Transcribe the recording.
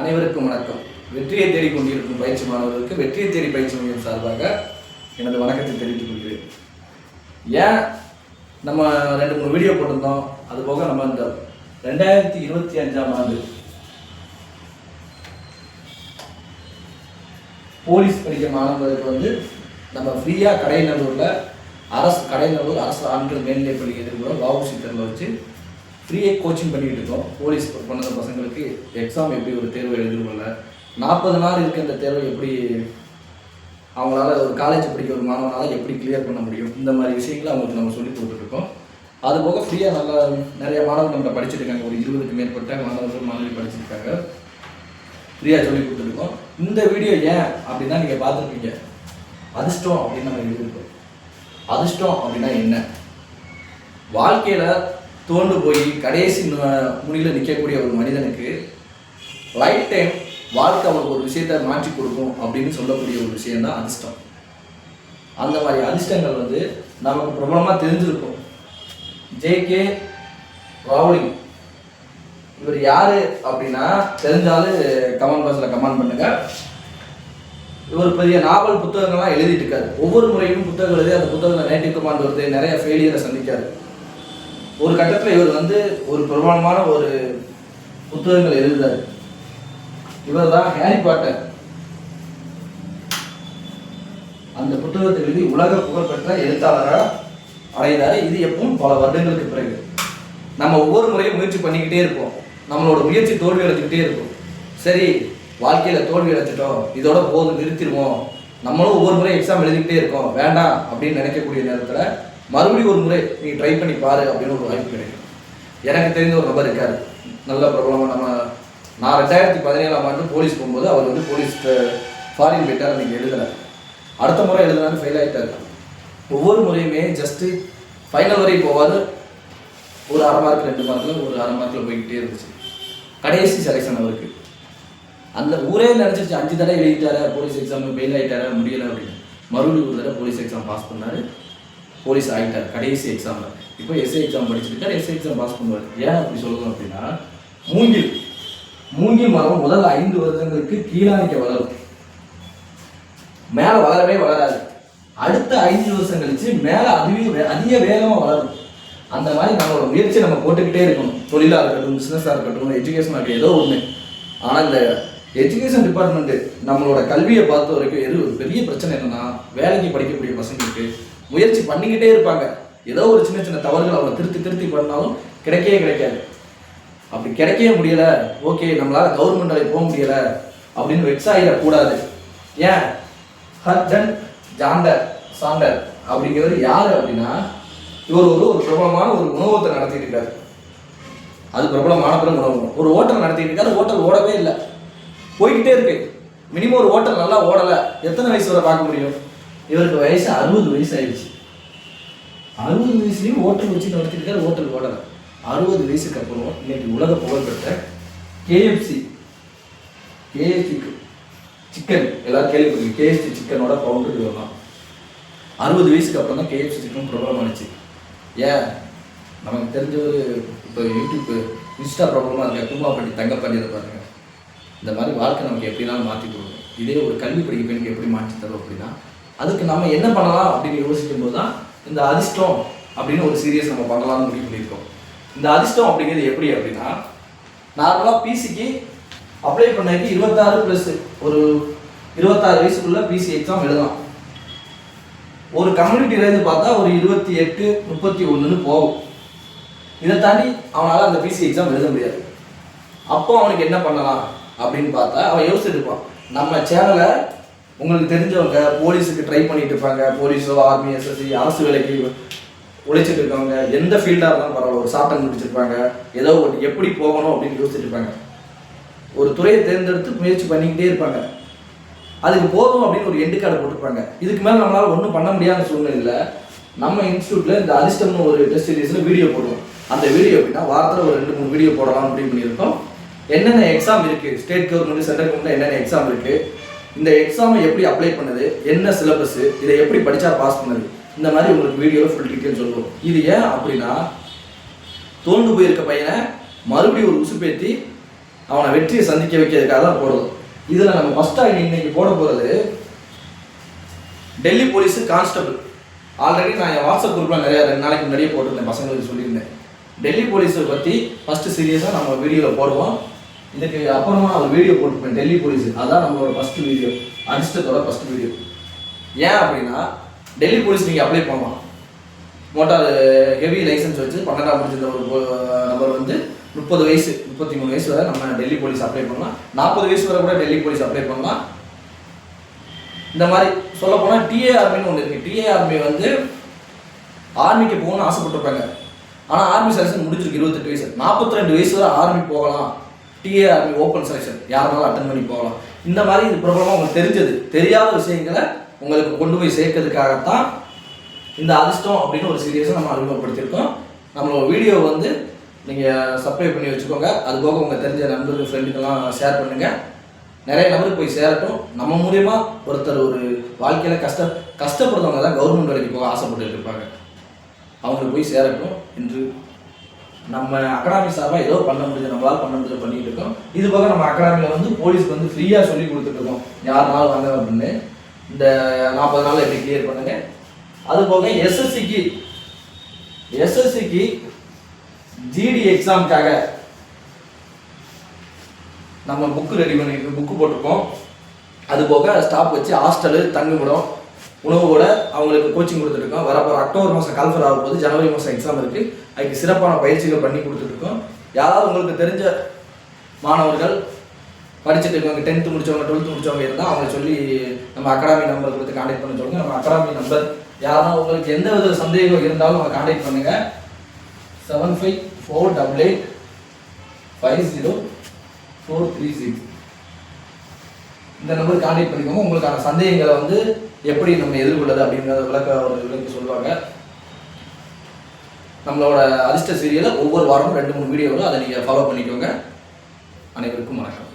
அனைவருக்கும் வணக்கம். வெற்றியை தேடி கொண்டிருக்கும் பயிற்சி மாணவர்களுக்கு வெற்றியை தேடி பயிற்சி மையம் சார்பாக எனது வணக்கத்தை தெரிவித்துக் கொள்கிறேன். ஏன் நம்ம ரெண்டு மூணு வீடியோ போட்டிருந்தோம்? அது போக நம்ம இந்த ரெண்டாயிரத்தி இருபத்தி அஞ்சாம் ஆண்டு போலீஸ் படிக்கிற மாணவர்களுக்கு வந்து நம்ம ஃப்ரீயாக கடைநல்லூரில் அரசு கடைநல்லூர் அரசு ஆண்கள் மேல்நிலைப் பள்ளி எதிர்ப்புற வாவுசி தெருவில் வச்சு ஃப்ரீயாக கோச்சிங் பண்ணிக்கிட்டு இருக்கோம். போலீஸ் பண்ண பசங்களுக்கு எக்ஸாம் எப்படி ஒரு தேர்வை எழுதிருக்கோம்ல நாற்பது நாள் இருக்க இந்த தேர்வை எப்படி அவங்களால ஒரு காலேஜ் படிக்க ஒரு மாணவனால எப்படி கிளியர் பண்ண முடியும்? இந்த மாதிரி விஷயங்களை அவங்களுக்கு நம்ம சொல்லி கொடுத்துட்ருக்கோம் அது போக ஃப்ரீயாக நல்லா நிறைய மாணவர்கள் நம்ம படிச்சிருக்காங்க. ஒரு இருபதுக்கு மேற்பட்ட மாணவர்கள் மாணவி படிச்சிருக்காங்க. ஃப்ரீயாக சொல்லி கொடுத்துருக்கோம் இந்த வீடியோ ஏன் அப்படின்னா நீங்கள் பார்த்துருப்பீங்க. அதிர்ஷ்டம் அப்படின்னு நம்ம எழுதியிருக்கோம். அதிர்ஷ்டம் அப்படின்னா என்ன? வாழ்க்கையில் தோண்டு போய் கடைசி முனியில் நிற்கக்கூடிய ஒரு மனிதனுக்கு லைஃப் டைம் வாழ்க்கை அவருக்கு ஒரு விஷயத்தை மாற்றி கொடுக்கும் அப்படின்னு சொல்லக்கூடிய ஒரு விஷயம் தான் அதிர்ஷ்டம். அந்த மாதிரி அதிர்ஷ்டங்கள் வந்து நமக்கு பிரபலமாக தெரிஞ்சிருக்கும். ஜேகே ராவலிங் இவர் யார் அப்படின்னா தெரிஞ்சாலும் கமெண்ட் பாக்ஸில் கமெண்ட் பண்ணுங்கள் இவர் பெரிய நாவல் புத்தகங்கள்லாம் எழுதிட்டு இருக்காரு. ஒவ்வொரு முறையும் புத்தகம் எழுதி அந்த புத்தகங்களை நேட்டிவ் கமாண்ட் வருது நிறைய ஃபெயிலியரை சந்திக்காரு. ஒரு கட்டத்தில் இவர் வந்து ஒரு பிரபலமான ஒரு புத்தகங்கள் எழுதுறாரு. இவர் தான் ஹேரி பாட்டர். அந்த புத்தகத்தை எழுதி உலக புகழ்பெற்ற எழுத்தாளராக அடைந்தார் இது எப்பவும் பல வருடங்களுக்கு பிறகு. நம்ம ஒவ்வொரு முறையும் முயற்சி பண்ணிக்கிட்டே இருப்போம். நம்மளோட முயற்சி தோல்வி அடைஞ்சிக்கிட்டே இருக்கும் சரி வாழ்க்கையில் தோல்வி அடைச்சிட்டோம் இதோட போதும் நிறுத்திடுவோம். நம்மளும் ஒவ்வொரு முறையும் எக்ஸாம் எழுதிக்கிட்டே இருக்கோம். வேண்டாம் அப்படின்னு நினைக்கக்கூடிய நேரத்தில் மறுபடியும் ஒரு முறை நீங்கள் ட்ரை பண்ணி பாரு அப்படின்னு ஒரு வாய்ப்பு கிடைக்கும். எனக்கு தெரிந்த ஒரு நபர் இருக்கார். நல்ல பிரபலமாக நம்ம நான் ரெண்டாயிரத்தி பதினேழாம் ஆண்டு போலீஸ் போகும்போது அவர் வந்து போலீஸ் ஃபாரின் போயிட்டார் அன்றைக்கி எழுதலை. அடுத்த முறை எழுதுனாரு ஃபெயில் ஆகிட்டார் ஒவ்வொரு முறையுமே ஜஸ்ட்டு ஃபைனல் வரை போகாது ஒரு அரை மார்க் ரெண்டு மார்க்கில் ஒரு அரை மார்க்கில் போய்கிட்டே இருந்துச்சு. கடைசி செலெக்ஷன் அவருக்கு. அந்த ஊரே நினச்சிருச்சு அஞ்சு தடவை எழுதிட்டாரு போலீஸ் எக்ஸாம் ஃபெயில் ஆகிட்டார முடியலை அப்படின்னு. மறுபடியும் ஒரு தடவை போலீஸ் எக்ஸாம் பாஸ் பண்ணாரு. போலீஸ் ஆகிட்டார். கடைசி எக்ஸாமில் இப்போ எஸ்ஐ எக்ஸாம் படிச்சிருக்காரு. எஸ்ஐ எக்ஸாம் பாஸ் பண்ணுவார். ஏன் அப்படி சொல்லணும் அப்படின்னா மூங்கில். மூங்கில் மரம் முதல் ஐந்து வருடங்களுக்கு கீழானிக்க வளரும். மேலே வளரவே வளராது. அடுத்த ஐந்து வருஷம் கழிச்சு மேலே அதுவே அதிக வேகமாக வளரும். அந்த மாதிரி நம்மளோட முயற்சி நம்ம போட்டுக்கிட்டே இருக்கணும். தொழிலாக இருக்கட்டும் பிஸ்னஸாக இருக்கட்டும் எஜுகேஷனாக இருக்கட்டும் ஏதோ ஒன்று ஆனால் இந்த எஜுகேஷன் டிபார்ட்மெண்ட்டு நம்மளோட கல்வியை பார்த்த வரைக்கும் எது ஒரு பெரிய பிரச்சனை என்னன்னா வேலைக்கு படிக்கக்கூடிய பசங்களுக்கு முயற்சி பண்ணிக்கிட்டே இருப்பாங்க. ஏதோ ஒரு சின்ன சின்ன தவறுகள் அவங்க திருத்தி திருத்தி பண்ணாலும் கிடைக்கவே கிடைக்காது. அப்படி கிடைக்கவே முடியல. ஓகே நம்மளால கவர்மெண்ட் வேலை போக முடியல அப்படின்னு வெக்ஸ் ஆகிடக்கூடாது ஏன்? ஹர்ஜன் ஜாண்டர் சாண்டர் அப்படிங்கிறவர் யார் அப்படின்னா இவர் ஒரு ஒரு பிரபலமான ஒரு உணவகத்தை நடத்திட்டு இருக்காரு. அது பிரபலமான பிறகு உணவகம். ஒரு ஹோட்டல் நடத்திட்டு இருக்காரு. ஹோட்டல் ஓடவே இல்லை. போய்கிட்டே இருக்கு. மினிமம் ஒரு ஹோட்டல் நல்லா ஓடலை. எத்தனை வயசு வரை பார்க்க முடியும்? இவருக்கு வயசு அறுபது வயசு ஆயிடுச்சு அறுபது வயசுலேயும் ஓட்டல் வச்சு நடத்திருக்காரு ஓட்டல் ஓடலை. அறுபது வயசுக்கு அப்புறம் இன்னைக்கு உலக புகழ்பெற்ற கேஎஃப்சி கேஎஃப்சி சிக்கன் எல்லாரும் கேள்விப்பட்டிருக்கீங்க. கேஎஃப்சி சிக்கனோட பவுண்டர் வரலாம் அறுபது வயசுக்கு அப்புறம் தான் கேஎஃப்சி சிக்கன் பிரபலமானுச்சு ஏன்? நமக்கு தெரிஞ்ச ஒரு இப்போ யூடியூப் இன்ஸ்டா ப்ராப்ளமாக இருக்க? கும்பாப்பட்டி தங்கப்பாண்டி பாருங்க. இந்த மாதிரி வாழ்க்கை நமக்கு எப்படினாலும் மாற்றி கொடுக்கும். இதே ஒரு கல்வி படிக்க பெண்ணுக்கு எப்படி மாற்றி தரும் அப்படின்னா அதுக்கு நம்ம என்ன பண்ணலாம் அப்படின்னு யோசிக்கும் போது தான் இந்த அதிர்ஷ்டம் அப்படின்னு ஒரு சீரியஸ் நம்ம பண்ணலாம்னு முடிவு பண்ணியிருக்கோம். இந்த அதிர்ஷ்டம் அப்படிங்கிறது எப்படி அப்படின்னா நார்மலாக பிசிக்கு அப்ளை பண்ணதுக்கு இருபத்தாறு ப்ளஸ் ஒரு இருபத்தாறு வயசுக்குள்ள பிசி எக்ஸாம் எழுதலாம். ஒரு கம்யூனிட்டிலேருந்து பார்த்தா ஒரு இருபத்தி எட்டு முப்பத்தி ஒன்றுன்னு போகும். இதை தாண்டி அவனால் அந்த பிசி எக்ஸாம் எழுத முடியாது. அப்போ அவனுக்கு என்ன பண்ணலாம் அப்படின்னு பார்த்தா அவன் யோசிச்சுட்டு இருப்பான். நம்ம சேனலை உங்களுக்கு தெரிஞ்சவங்க போலீஸுக்கு ட்ரை பண்ணிட்டு இருப்பாங்க. போலீஸோ ஆர்மி எஸ்எஸ்சி அரசு வேலைக்கு உழைச்சிட்டு இருக்கவங்க எந்த ஃபீல்டாக இருந்தாலும் பரவாயில்ல. ஒரு சாட்டம் முடிச்சிருப்பாங்க. ஏதோ ஒரு எப்படி போகணும் அப்படின்னு யோசிச்சுட்டு இருப்பாங்க. ஒரு துறையை தேர்ந்தெடுத்து முயற்சி பண்ணிக்கிட்டே இருப்பாங்க. அதுக்கு போதும் அப்படின்னு ஒரு எண்டு கார்டு போட்டிருப்பாங்க. இதுக்கு மேலே நம்மளால் ஒன்றும் பண்ண முடியாத சூழ்நிலையில் நம்ம இன்ஸ்டியூட்டில் இந்த அதிர்ஷ்டம்னு ஒரு டெஸ்ட் சீரீஸில் வீடியோ போடுவோம். அந்த வீடியோ அப்படின்னா வாரத்தில் ஒரு ரெண்டு மூணு வீடியோ போடலாம் முடிவு பண்ணியிருக்கோம். என்னென்ன எக்ஸாம் இருக்குது ஸ்டேட் கவர்மெண்ட் சென்ட்ரல் கவர்மெண்ட் என்னென்ன எக்ஸாம் இருக்குது இந்த எக்ஸாமை எப்படி அப்ளை பண்ணுது? என்ன சிலபஸ் இதை எப்படி படித்தா பாஸ் பண்ணுது? இந்த மாதிரி உங்களுக்கு வீடியோவில் ஃபுல் டீட்டெயில் சொல்லுவோம். இது ஏன் அப்படின்னா தோண்டு போயிருக்க பையனை மறுபடியும் ஒரு உசுப்பேற்றி அவனை வெற்றியை சந்திக்க வைக்கிறதுக்காக தான் போடுறோம் இதில் நம்ம ஃபஸ்ட்டாக இன்னைக்கு போட போகிறது டெல்லி போலீஸு கான்ஸ்டபிள் ஆல்ரெடி நான் என் வாட்ஸ்அப் குரூப்பில் நிறைய ரெண்டு நாளைக்கு முன்னாடியே போட்டிருந்தேன் பசங்களுக்கு சொல்லியிருந்தேன். டெல்லி போலீஸை பற்றி ஃபஸ்ட்டு சீரியஸாக நம்ம வீடியோவில் போடுவோம். இதுக்கு அப்புறமா நான் ஒரு வீடியோ போட்டிருப்பேன் டெல்லி போலீஸ் அதான் நம்மளோட ஃபஸ்ட்டு வீடியோ அடிஸ்டத்தோட ஃபஸ்ட் வீடியோ ஏன் அப்படின்னா டெல்லி போலீஸ் நீங்கள் அப்ளை பண்ணலாம். மோட்டார் ஹெவி லைசன்ஸ் வச்சு பன்னெண்டாம் முடிச்சிருந்த ஒரு நபர் வந்து முப்பது வயசு முப்பத்தி மூணு வயசு வரை நம்ம டெல்லி போலீஸ் அப்ளை பண்ணலாம். நாற்பது வயசு வரை கூட டெல்லி போலீஸ் அப்ளை பண்ணலாம். இந்த மாதிரி சொல்ல போனால் டிஏஆர்மின்னு ஒன்று இருக்குது டிஏ ஆர்மி வந்து ஆர்மிக்கு போகணும்னு ஆசைப்பட்டிருப்பாங்க. ஆனால் ஆர்மி செலக்ஷன் முடிச்சிருக்கு இருபத்தெட்டு வயசு. நாற்பத்தி ரெண்டு வயசு வரை ஆர்மி போகலாம். டிஏ ஆர்மி ஓப்பன் செலெக்ஷன் யாருனாலும் அட்டன் பண்ணி போகலாம். இந்த மாதிரி இது பிரபலமாக உங்களுக்கு தெரிஞ்சது. தெரியாத விஷயங்களை உங்களுக்கு கொண்டு போய் சேர்க்கறதுக்காகத்தான் இந்த அதிர்ஷ்டம் அப்படின்னு ஒரு சீரியஸை நம்ம அறிமுகப்படுத்தியிருக்கோம். நம்மளோட வீடியோ வந்து நீங்கள் சப்ஸ்கிரைப் பண்ணி வச்சுக்கோங்க. அது போக உங்கள் தெரிஞ்ச நண்பர்கள் ஃப்ரெண்டுக்கெல்லாம் ஷேர் பண்ணுங்கள் நிறைய நபருக்கு போய் சேரட்டும். நம்ம மூலயமா ஒருத்தர் ஒரு வாழ்க்கையில் கஷ்ட கஷ்டப்படுறவங்க தான் கவர்மெண்ட் வேலைக்கு போக ஆசைப்பட்டு இருப்பாங்க. அவங்களுக்கு போய் சேரட்டும் என்று நம்ம அகாடமி சார்பாக ஏதோ பண்ண முடிஞ்ச நம்மளால் பண்ண முடிஞ்ச பண்ணிட்டு இருக்கோம். இது போக நம்ம அகாடமியில் வந்து போலீஸ்க்கு வந்து ஃப்ரீயாக சொல்லி கொடுத்துட்டு இருக்கோம். யாருனாலும் வாங்க அப்படின்னு. இந்த நாற்பது நாள் எப்படி கிளியர் பண்ணுங்க. அது போக எஸ்எஸ்சிக்கு எஸ்எஸ்சிக்கு ஜிடி எக்ஸாமுக்காக நம்ம புக்கு ரெடி பண்ணி புக்கு போட்டிருக்கோம். அது போக ஸ்டாப் வச்சு ஹாஸ்டலு தங்குமிடம் உணவோட அவங்களுக்கு கோச்சிங் கொடுத்துருக்கோம் வரப்போகிற அக்டோபர் மாதம் கால்ஃபர் ஆகும் போது ஜனவரி மாதம் எக்ஸாம் இருக்குது அதுக்கு சிறப்பான பயிற்சிகள் பண்ணி கொடுத்துட்ருக்கோம் யாராவது உங்களுக்கு தெரிஞ்ச மாணவர்கள் படிச்சுட்டு இருக்கவங்க டென்த்து முடிச்சவங்க டுவெல்த்து முடிச்சவங்க இருந்தால் அவங்க சொல்லி நம்ம அகாடமி நம்பர் கொடுத்து காண்டாக்ட் பண்ண சொல்லுங்க. நம்ம அகாடமி நம்பர் யாராவது உங்களுக்கு எந்த வித சந்தேகம் இருந்தாலும் அவங்க காண்டாக்ட் பண்ணுங்க. Seven five four double eight five zero four three six இந்த நம்பருக்கு காண்டாக்ட் பண்ணிக்கோங்க. உங்களுக்கான சந்தேகங்களை வந்து எப்படி நம்ம எதிர்கொள்ளது அப்படிங்கிறத விளக்க ஒரு விளக்கி சொல்லுவாங்க. நம்மளோட அதிர்ஷ்ட சீரியலை ஒவ்வொரு வாரமும் ரெண்டு மூணு வீடியோவில் அதை நீங்கள் ஃபாலோ பண்ணிக்கோங்க. அனைவருக்கும் வணக்கம்.